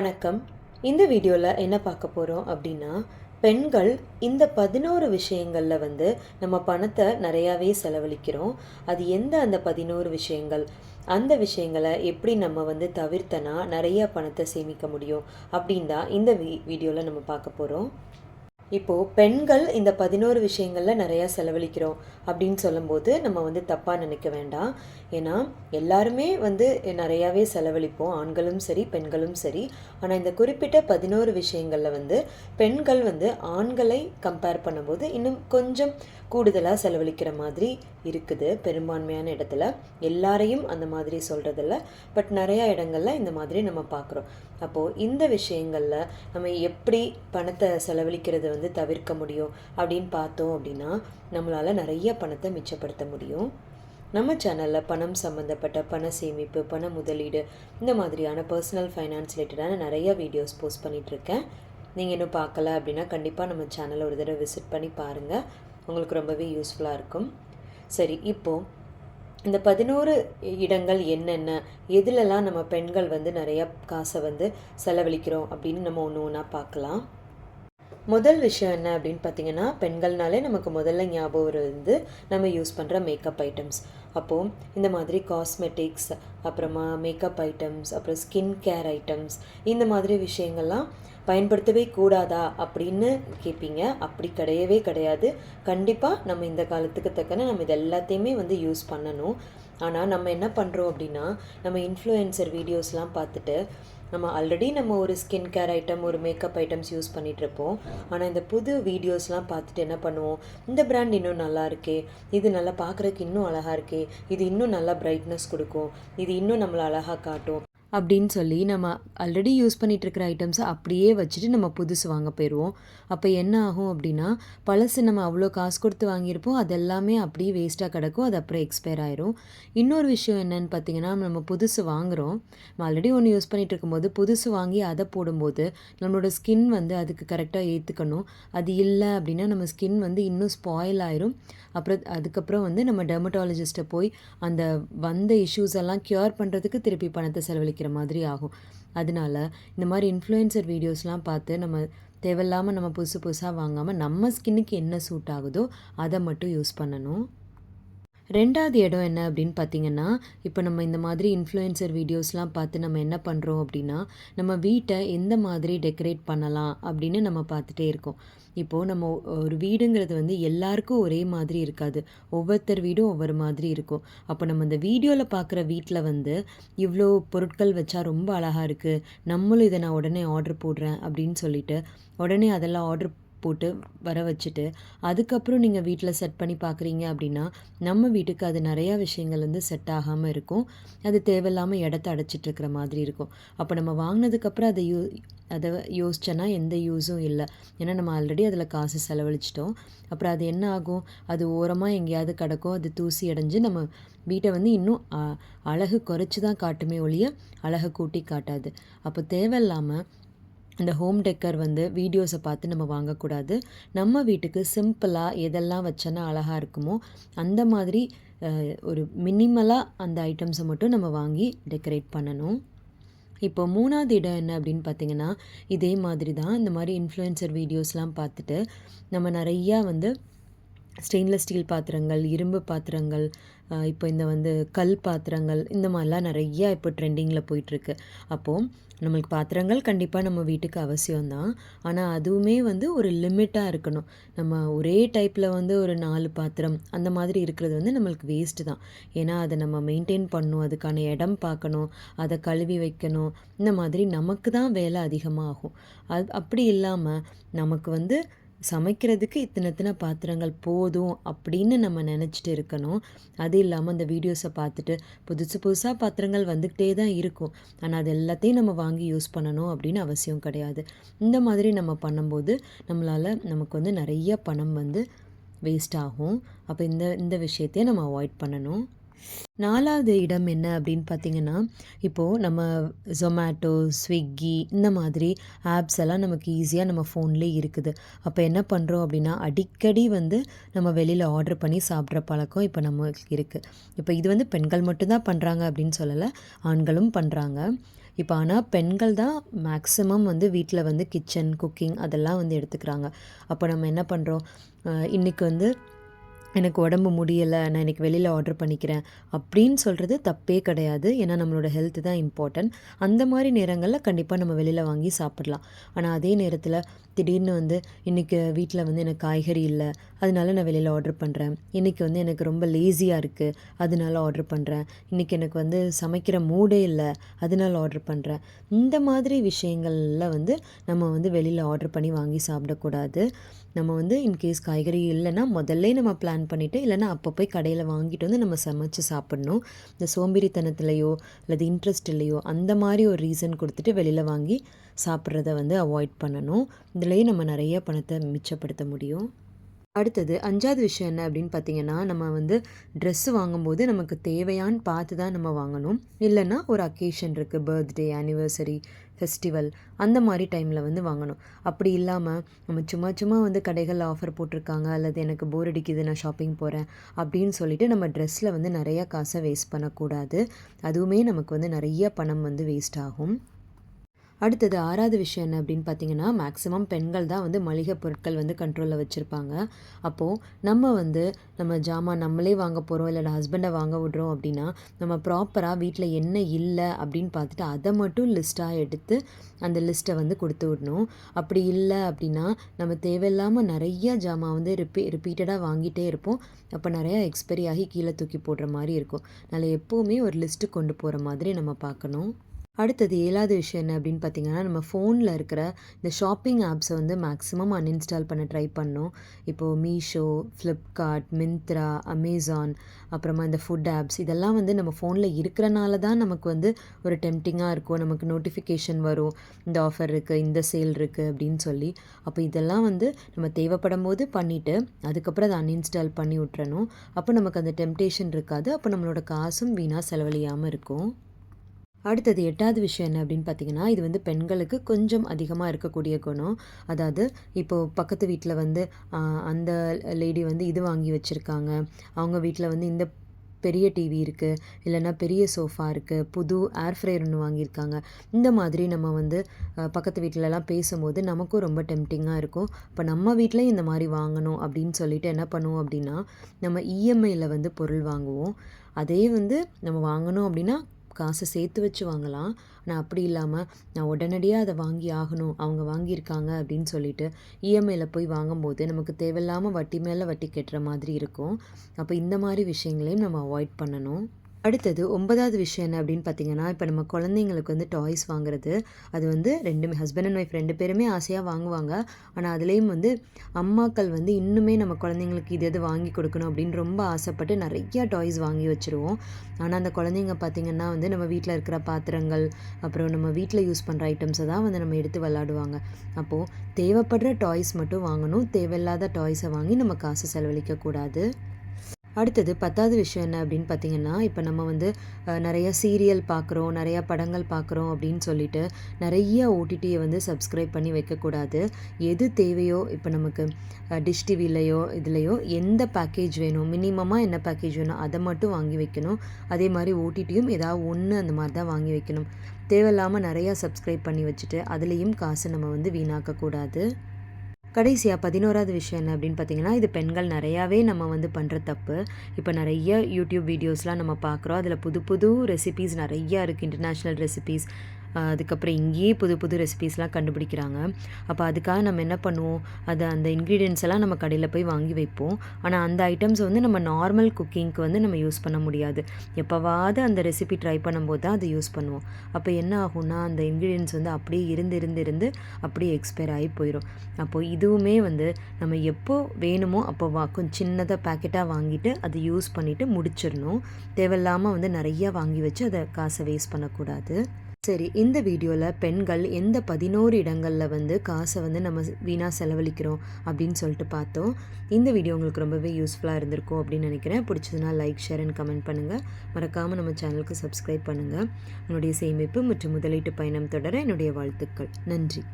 வணக்கம். இந்த வீடியோவில் என்ன பார்க்க போகிறோம் அப்படின்னா பெண்கள் இந்த பதினோரு விஷயங்களில் வந்து நம்ம பணத்தை நிறையாவே செலவழிக்கிறோம். அது எந்த அந்த பதினோரு விஷயங்கள்? அந்த விஷயங்களை எப்படி நம்ம வந்து தவிர்த்தனா நிறைய பணத்தை சேமிக்க முடியும் அப்படின்னு தான் இந்த வீ வீடியோவில் நம்ம பார்க்க போகிறோம் இப்போது பெண்கள் இந்த பதினோரு விஷயங்களில் நிறையா செலவழிக்கிறோம் அப்படின்னு சொல்லும்போது நம்ம வந்து தப்பாக நினைக்க வேண்டாம். ஏன்னா எல்லாருமே வந்து நிறையாவே செலவழிப்போம். ஆண்களும் சரி பெண்களும் சரி. ஆனால் இந்த குறிப்பிட்ட பதினோரு விஷயங்களில் வந்து பெண்கள் வந்து ஆண்களை கம்பேர் பண்ணும்போது இன்னும் கொஞ்சம் கூடுதலாக செலவழிக்கிற மாதிரி இருக்குது பெரும்பான்மையான இடத்துல. எல்லாரையும் அந்த மாதிரி சொல்கிறதில்ல பட் நிறையா இடங்களில் இந்த மாதிரி நம்ம பார்க்குறோம். அப்போது இந்த விஷயங்களில் நம்ம எப்படி பணத்தை செலவழிக்கிறது வந்து வந்து தவிர்க்க முடியும். அப்படின்னு பார்த்தோம் அப்படின்னா நம்மளால் நிறைய பணத்தை மிச்சப்படுத்த முடியும். நம்ம சேனலில் பணம் சம்மந்தப்பட்ட பண சேமிப்பு பண முதலீடு இந்த மாதிரியான பர்சனல் ஃபைனான்ஸ் ரிலேட்டடான நிறைய வீடியோஸ் போஸ்ட் பண்ணிகிட்ருக்கேன் நீங்கள் இன்னும் பார்க்கல அப்படின்னா கண்டிப்பாக நம்ம சேனலை ஒரு தடவை விசிட் பண்ணி பாருங்கள் உங்களுக்கு ரொம்பவே யூஸ்ஃபுல்லாக இருக்கும். சரி இப்போது இந்த பதினோரு இடங்கள் என்னென்ன எதுலலாம் நம்ம பெண்கள் வந்து நிறையா காசை வந்து செலவழிக்கிறோம் அப்படின்னு நம்ம ஒன்று ஒன்றா பார்க்கலாம். முதல் விஷயம் என்ன அப்படின்னு பார்த்தீங்கன்னா பெண்கள்னாலே நமக்கு முதல்ல ஞாபகம் வந்து நம்ம யூஸ் பண்ணுற மேக்கப் ஐட்டம்ஸ் அப்போது இந்த மாதிரி காஸ்மெட்டிக்ஸ் அப்புறமா மேக்கப் ஐட்டம்ஸ் அப்புறம் ஸ்கின் கேர் ஐட்டம்ஸ் இந்த மாதிரி விஷயங்கள்லாம் பயன்படுத்தவே கூடாதா அப்படின்னு கேட்பீங்க அப்படி கிடையவே கிடையாது. கண்டிப்பாக நம்ம இந்த காலத்துக்கு தக்கன நம்ம இது எல்லாத்தையுமே வந்து யூஸ் பண்ணணும். ஆனால் நம்ம என்ன பண்ணுறோம் அப்படின்னா நம்ம இன்ஃப்ளூயன்சர் வீடியோஸ்லாம் பார்த்துட்டு நம்ம ஆல்ரெடி நம்ம ஒரு ஸ்கின் கேர் ஐட்டம் ஒரு மேக்கப் ஐட்டம்ஸ் யூஸ் பண்ணிகிட்ருப்போம் ஆனால் இந்த புது வீடியோஸ்லாம் பார்த்துட்டு என்ன பண்ணுவோம்? இந்த பிராண்ட் இன்னும் நல்லா இருக்கே. இது நல்லா பார்க்குறதுக்கு இன்னும் அழகாக இருக்கே. இது இன்னும் நல்லா பிரைட்னஸ் கொடுக்கும். இது இன்னும் நம்மளை அழகாக காட்டும். அப்படின்னு சொல்லி நம்ம ஆல்ரெடி யூஸ் பண்ணிகிட்டு இருக்கிற ஐட்டம்ஸை அப்படியே வச்சுட்டு நம்ம புதுசு வாங்க போயிடுவோம் அப்போ என்ன ஆகும் அப்படின்னா பழசு நம்ம அவ்வளோ காசு கொடுத்து வாங்கியிருப்போம். அது எல்லாமே அப்படியே வேஸ்ட்டாக கிடக்கும். அது அப்புறம் எக்ஸ்பயர் ஆயிரும். இன்னொரு விஷயம் என்னன்னு பார்த்தீங்கன்னா நம்ம புதுசு வாங்குகிறோம் நம்ம ஆல்ரெடி ஒன்று யூஸ் பண்ணிகிட்டு இருக்கும்போது புதுசு வாங்கி அதை போடும்போது நம்மளோட ஸ்கின் வந்து அதுக்கு கரெக்டாக ஏற்றுக்கணும் அது இல்லை அப்படின்னா நம்ம ஸ்கின் வந்து இன்னும் ஸ்பாயில் ஆயிரும். அப்புறம் அதுக்கப்புறம் வந்து நம்ம டெர்மட்டாலஜிஸ்ட்டை போய் அந்த வந்த இஷ்யூஸ் எல்லாம் க்யூர் பண்ணுறதுக்கு திருப்பி பணத்தை செலவழிக்கிற மாதிரி ஆகும். அதனால இந்த மாதிரி இன்ஃப்ளூயன்சர் வீடியோஸ்லாம் பார்த்து நம்ம தேவையில்லாமல் நம்ம புதுசு புதுசாக வாங்காமல் நம்ம ஸ்கின்னுக்கு என்ன சூட் ஆகுதோ அதை மட்டும் யூஸ் பண்ணணும். ரெண்டாவது இடம் என்ன அப்படின்னு பார்த்தீங்கன்னா இப்போ நம்ம இந்த மாதிரி இன்ஃப்ளூயன்சர் வீடியோஸ்லாம் பார்த்து நம்ம என்ன பண்ணுறோம் அப்படின்னா நம்ம வீட்டை எந்த மாதிரி டெக்கரேட் பண்ணலாம் அப்படின்னு நம்ம பார்த்துட்டே இருக்கோம். இப்போது நம்ம ஒரு வீடுங்கிறது வந்து எல்லாருக்கும் ஒரே மாதிரி இருக்காது. ஒவ்வொருத்தர் வீடும் ஒவ்வொரு மாதிரி இருக்கும். அப்போ நம்ம இந்த வீடியோவில் பார்க்குற வீட்டில் வந்து இவ்வளோ பொருட்கள் வச்சா ரொம்ப அழகாக இருக்குது நம்மளும் இதை நான் உடனே ஆர்டர் போடுறேன் அப்படின்னு சொல்லிட்டு உடனே அதெல்லாம் ஆர்டர் போட்டு வர வச்சுட்டு அதுக்கப்புறம் நீங்கள் வீட்டில் செட் பண்ணி பார்க்குறீங்க அப்படின்னா நம்ம வீட்டுக்கு அது நிறையா விஷயங்கள் வந்து செட் ஆகாமல் இருக்கும். அது தேவையில்லாமல் இடத்த அடைச்சிட்ருக்கிற மாதிரி இருக்கும். அப்போ நம்ம வாங்கினதுக்கப்புறம் அதை யூ அதை யோசிச்சோன்னா எந்த யூஸும் இல்லை. ஏன்னா நம்ம ஆல்ரெடி அதில் காசு செலவழிச்சிட்டோம். அப்புறம் அது என்ன ஆகும்? அது ஓரமாக எங்கேயாவது கிடக்கும். அது தூசி அடைஞ்சு நம்ம வீட்டை வந்து இன்னும் அழகு குறைச்சி தான் காட்டுமே ஒழிய அழகை கூட்டி காட்டாது. அப்போ தேவையில்லாமல் இந்த ஹோம் டெக்கர் வந்து வீடியோஸை பார்த்து நம்ம வாங்கக்கூடாது. நம்ம வீட்டுக்கு சிம்பிளாக எதெல்லாம் வச்சோன்னா அழகாக இருக்குமோ அந்த மாதிரி ஒரு மினிமலாக அந்த ஐட்டம்ஸை மட்டும் நம்ம வாங்கி டெக்கரேட் பண்ணணும். இப்போ மூணாவது இடம் என்ன அப்படின்னு பார்த்தீங்கன்னா இதே மாதிரி தான். இந்த மாதிரி இன்ஃப்ளூயன்சர் வீடியோஸ்லாம் பார்த்துட்டு நம்ம நிறையா வந்து ஸ்டெயின்லெஸ் ஸ்டீல் பாத்திரங்கள் இரும்பு பாத்திரங்கள் இப்போ இந்த வந்து கல் பாத்திரங்கள் இந்த மாதிரிலாம் நிறையா இப்போ ட்ரெண்டிங்கில் போயிட்டுருக்கு. அப்போது நம்மளுக்கு பாத்திரங்கள் கண்டிப்பாக நம்ம வீட்டுக்கு அவசியம்தான். ஆனால் அதுவுமே வந்து ஒரு லிமிட்டாக இருக்கணும். நம்ம ஒரே டைப்பில் வந்து ஒரு நாலு பாத்திரம் அந்த மாதிரி இருக்கிறது வந்து நம்மளுக்கு வேஸ்ட்டு தான். ஏன்னா அதை நம்ம மெயின்டைன் பண்ணணும் அதுக்கான இடம் பார்க்கணும் அதை கழுவி வைக்கணும் இந்த மாதிரி நமக்கு தான் வேலை அதிகமாகும். அது அப்படி இல்லாமல் நமக்கு வந்து சமைக்கிறதுக்கு இத்தனை இத்தனை பாத்திரங்கள் போதும் அப்படின்னு நம்ம நினச்சிட்டு இருக்கணும். அது இல்லாமல் அந்த வீடியோஸை பார்த்துட்டு புதுசு புதுசாக பாத்திரங்கள் வந்துக்கிட்டே தான் இருக்கும். ஆனால் அது எல்லாத்தையும் நம்ம வாங்கி யூஸ் பண்ணணும் அப்படின்னு அவசியம் கிடையாது. இந்த மாதிரி நம்ம பண்ணும்போது நம்மளால் நமக்கு வந்து நிறைய பணம் வந்து வேஸ்ட் ஆகும். அப்போ இந்த இந்த விஷயத்தையும் நம்ம அவாய்ட் பண்ணணும். நாலாவது இடம் என்ன அப்படின்னு பார்த்தீங்கன்னா இப்போது நம்ம ஜொமேட்டோ ஸ்விக்கி இந்த மாதிரி ஆப்ஸ் எல்லாம் நமக்கு ஈஸியாக நம்ம ஃபோன்லேயே இருக்குது. அப்போ என்ன பண்ணுறோம் அப்படின்னா அடிக்கடி வந்து நம்ம வெளியில் ஆர்டர் பண்ணி சாப்பிட்ற பழக்கம் இப்போ நம்மளுக்கு இருக்குது இப்போ இது வந்து பெண்கள் மட்டும்தான் பண்ணுறாங்க அப்படின்னு சொல்லலை ஆண்களும் பண்ணுறாங்க இப்போ ஆனால் பெண்கள் தான் மேக்ஸிமம் வந்து வீட்டில் வந்து கிச்சன் குக்கிங் அதெல்லாம் வந்து எடுத்துக்கிறாங்க. அப்போ நம்ம என்ன பண்ணுறோம் இன்றைக்கி வந்து எனக்கு உடம்பு முடியலை நான் இன்றைக்கி வெளியில் ஆர்டர் பண்ணிக்கிறேன் அப்படின்னு சொல்கிறது தப்பே கிடையாது. ஏன்னா நம்மளோட ஹெல்த்து தான் இம்பார்ட்டன்ட் அந்த மாதிரி நேரங்களில் கண்டிப்பாக நம்ம வெளியில் வாங்கி சாப்பிட்லாம். ஆனால் அதே நேரத்தில் திடீர்னு வந்து இன்றைக்கி வீட்டில் வந்து எனக்கு காய்கறி இல்லை அதனால நான் வெளியில் ஆர்டர் பண்ணுறேன் இன்றைக்கி வந்து எனக்கு ரொம்ப லேசியாக இருக்குது அதனால ஆர்டர் பண்ணுறேன் இன்றைக்கி எனக்கு வந்து சமைக்கிற மூடே இல்லை அதனால ஆர்டர் பண்ணுறேன் இந்த மாதிரி விஷயங்களில் வந்து நம்ம வந்து வெளியில் ஆர்டர் பண்ணி வாங்கி சாப்பிடக்கூடாது. நம்ம வந்து இன்கேஸ் காய்கறி இல்லைன்னா முதல்ல நம்ம பிளான் பண்ணிவிட்டு இல்லைன்னா அப்போ போய் கடையில் வாங்கிட்டு வந்து நம்ம சமைச்சு சாப்பிட்ணும். இந்த சோம்பேறித்தனத்துலையோ அல்லது இன்ட்ரெஸ்ட் இல்லையோ அந்த மாதிரி ஒரு ரீசன் கொடுத்துட்டு வெளியில் வாங்கி சாப்பிட்றத வந்து அவாய்ட் பண்ணணும். இதுலேயே நம்ம நிறைய பணத்தை மிச்சப்படுத்த முடியும். அடுத்தது அஞ்சாவது விஷயம் என்ன அப்படின்னு பார்த்தீங்கன்னா நம்ம வந்து ட்ரெஸ்ஸு வாங்கும்போது நமக்கு தேவையான்னு பார்த்து தான் நம்ம வாங்கணும். இல்லைன்னா ஒரு அக்கேஷன் இருக்குது பர்த்டே ஆனிவர்சரி ஃபெஸ்டிவல் அந்த மாதிரி டைமில் வந்து வாங்கணும். அப்படி இல்லாமல் நம்ம சும்மா சும்மா வந்து கடைகளில் ஆஃபர் போட்டிருக்காங்க அல்லது எனக்கு போர் அடிக்குது நான் ஷாப்பிங் போகிறேன் அப்படின்னு சொல்லிட்டு நம்ம ட்ரெஸ்ஸில் வந்து நிறையா காசை வேஸ்ட் பண்ணக்கூடாது. அதுவுமே நமக்கு வந்து நிறைய பணம் வந்து வேஸ்ட் ஆகும். அடுத்தது ஆறாவது விஷயம் என்ன அப்படின்னு பார்த்தீங்கன்னா மேக்ஸிமம் பெண்கள் தான் வந்து மளிகை பொருட்கள் வந்து கண்ட்ரோலில் வச்சுருப்பாங்க. அப்போது நம்ம வந்து நம்ம ஜாமான் நம்மளே வாங்க போகிறோம் இல்லை ஹஸ்பண்டை வாங்க விடுறோம் அப்படின்னா நம்ம ப்ராப்பராக வீட்டில் என்ன இல்லை அப்படின்னு பார்த்துட்டு அதை மட்டும் லிஸ்ட்டாக எடுத்து அந்த லிஸ்ட்டை வந்து கொடுத்து விடணும். அப்படி இல்லை அப்படின்னா நம்ம தேவையில்லாமல் நிறைய ஜாமான் வந்து ரிப்பீ ரிப்பீட்டடாக வாங்கிட்டே இருப்போம். அப்போ நிறையா எக்ஸ்பைரி ஆகி கீழே தூக்கி போடுற மாதிரி இருக்கும். அதனால் எப்போவுமே ஒரு லிஸ்ட்டு கொண்டு போகிற மாதிரி நம்ம பார்க்கணும். அடுத்தது ஏழாவது விஷயம் என்ன அப்படின்னு பார்த்தீங்கன்னா நம்ம ஃபோனில் இருக்கிற இந்த ஷாப்பிங் ஆப்ஸை வந்து மேக்ஸிமம் அன்இன்ஸ்டால் பண்ண ட்ரை பண்ணோம். இப்போது மீஷோ ஃப்ளிப்கார்ட் மிந்த்ரா அமேசான் அப்புறமா இந்த ஃபுட் ஆப்ஸ் இதெல்லாம் வந்து நம்ம ஃபோனில் இருக்கிறனால தான் நமக்கு வந்து ஒரு டெம்டிங்காக இருக்கும். நமக்கு நோட்டிஃபிகேஷன் வரும். இந்த ஆஃபர் இருக்குது இந்த சேல் இருக்குது அப்படின்னு சொல்லி. அப்போ இதெல்லாம் வந்து நம்ம தேவைப்படும் போது பண்ணிவிட்டு அதுக்கப்புறம் அதை அன்இன்ஸ்டால் பண்ணி விட்டுறணும். அப்போ நமக்கு அந்த டெம்டேஷன் இருக்காது. அப்போ நம்மளோட காசும் வீணாக செலவழியாமல் இருக்கும். அடுத்தது எட்டாவது விஷயம் என்ன அப்படின்னு பார்த்தீங்கன்னா இது வந்து பெண்களுக்கு கொஞ்சம் அதிகமாக இருக்கக்கூடிய குணம். அதாவது இப்போது பக்கத்து வீட்டில் வந்து அந்த லேடி வந்து இது வாங்கி வச்சுருக்காங்க. அவங்க வீட்டில் வந்து இந்த பெரிய டிவி இருக்குது இல்லைன்னா பெரிய சோஃபா இருக்குது புது ஏர் ஃப்ரையர் ஒன்று வாங்கியிருக்காங்க. இந்த மாதிரி நம்ம வந்து பக்கத்து வீட்டிலலாம் பேசும்போது நமக்கும் ரொம்ப டெம்டிங்காக இருக்கும். இப்போ நம்ம வீட்டிலையும் இந்த மாதிரி வாங்கணும் அப்படின்னு சொல்லிட்டு என்ன பண்ணுவோம் அப்படின்னா நம்ம இஎம்ஐயில் வந்து பொருள் வாங்குவோம். அதே வந்து நம்ம வாங்கணும் அப்படின்னா காசை சேர்த்து வச்சு வாங்கலாம். ஆனால் அப்படி இல்லாமல் நான் உடனடியாக அதை வாங்கி ஆகணும். அவங்க வாங்கியிருக்காங்க அப்படின்னு சொல்லிட்டு இஎம்ஐயில் போய் வாங்கும்போது நமக்கு தேவையில்லாமல் வட்டி மேலே வட்டி கட்டுற மாதிரி இருக்கும். அப்போ இந்த மாதிரி விஷயங்களையும் நம்ம அவாய்ட் பண்ணணும். அடுத்தது ஒன்பதாவது விஷயம் என்ன அப்படின்னு பார்த்தீங்கன்னா இப்போ நம்ம குழந்தைங்களுக்கு வந்து டாய்ஸ் வாங்குறது. அது வந்து ரெண்டுமே ஹஸ்பண்ட் அண்ட் ஒய்ஃப் ரெண்டு பேருமே ஆசையாக வாங்குவாங்க. ஆனால் அதுலேயும் வந்து அம்மாக்கள் வந்து இன்னுமே நம்ம குழந்தைங்களுக்கு இது எது வாங்கி கொடுக்கணும் அப்படின்னு ரொம்ப ஆசைப்பட்டு நிறையா டாய்ஸ் வாங்கி வச்சுருவோம். ஆனால் அந்த குழந்தைங்க பார்த்திங்கன்னா வந்து நம்ம வீட்டில் இருக்கிற பாத்திரங்கள் அப்புறம் நம்ம வீட்டில் யூஸ் பண்ணுற ஐட்டம்ஸை தான் வந்து நம்ம எடுத்து விளாடுவாங்க அப்போது தேவைப்படுற டாய்ஸ் மட்டும் வாங்கணும். தேவையில்லாத டாய்ஸை வாங்கி நம்ம காசு செலவழிக்கக்கூடாது. அடுத்தது பத்தாவது விஷயம் என்ன அப்படின்னு பார்த்தீங்கன்னா இப்போ நம்ம வந்து நிறைய சீரியல் பார்க்குறோம் நிறையா படங்கள் பார்க்குறோம் அப்படின்னு சொல்லிட்டு நிறைய ஓடிடியை வந்து சப்ஸ்கிரைப் பண்ணி வைக்கக்கூடாது. எது தேவையோ இப்போ நமக்கு டிஷ் டிவிலையோ இதுலேயோ எந்த பேக்கேஜ் வேணும் மினிமமாக என்ன பேக்கேஜ் வேணும் அதை மட்டும் வாங்கி வைக்கணும். அதே மாதிரி ஓடிடியும் ஏதாவது ஒன்று அந்த மாதிரி தான் வாங்கி வைக்கணும். தேவையில்லாமல் நிறையா சப்ஸ்கிரைப் பண்ணி வச்சுட்டு அதுலேயும் காசு நம்ம வந்து வீணாக்கக்கூடாது. கடைசியாக பதினோராவது விஷயம் என்ன அப்படின்னு பார்த்தீங்கன்னா இது பெண்கள் நிறையாவே நம்ம வந்து பண்ணுற தப்பு. இப்போ நிறைய யூடியூப் வீடியோஸ்லாம் நம்ம பார்க்குறோம். அதில் புது புது ரெசிபீஸ் நிறையா இருக்குது இன்டர்நேஷ்னல் ரெசிபீஸ் அதுக்கப்புறம் இங்கேயே புது புது ரெசிபீஸ்லாம் கண்டுபிடிக்கிறாங்க. அப்போ அதுக்காக நம்ம என்ன பண்ணுவோம்? அதை அந்த இன்க்ரீடியன்ஸ் எல்லாம் நம்ம கடையில் போய் வாங்கி வைப்போம். ஆனால் அந்த ஐட்டம்ஸ் வந்து நம்ம நார்மல் குக்கிங்க்கு வந்து நம்ம யூஸ் பண்ண முடியாது. எப்போவாவது அந்த ரெசிபி ட்ரை பண்ணும்போது தான் அதை யூஸ் பண்ணுவோம். அப்போ என்ன ஆகும்னா அந்த இன்க்ரீடியன்ஸ் வந்து அப்படியே இருந்து இருந்து இருந்து அப்படியே எக்ஸ்பயர் ஆகி போயிடும் அப்போது இதுவுமே வந்து நம்ம எப்போ வேணுமோ அப்போ வா கொஞ்சம் சின்னதாக பேக்கெட்டாக வாங்கிட்டு அதை யூஸ் பண்ணிவிட்டு முடிச்சிடணும். தேவையில்லாமல் வந்து நிறையா வாங்கி வச்சு அதை காசை வேஸ்ட் பண்ணக்கூடாது. சரி இந்த வீடியோவில் பெண்கள் எந்த பதினோரு இடங்களில் வந்து காசை வந்து நம்ம வீணாக செலவழிக்கிறோம் அப்படின்னு சொல்லிட்டு பார்த்தோம். இந்த வீடியோ உங்களுக்கு ரொம்பவே யூஸ்ஃபுல்லாக இருந்திருக்கும் அப்படின்னு நினைக்கிறேன். பிடிச்சதுனா லைக் ஷேர் அண்ட் கமெண்ட் பண்ணுங்கள் மறக்காமல் நம்ம சேனலுக்கு சப்ஸ்கிரைப் பண்ணுங்கள் உங்களுடைய சேமிப்பு மற்றும் முதலீட்டு பயணம் தொடர என்னுடைய வாழ்த்துக்கள். நன்றி.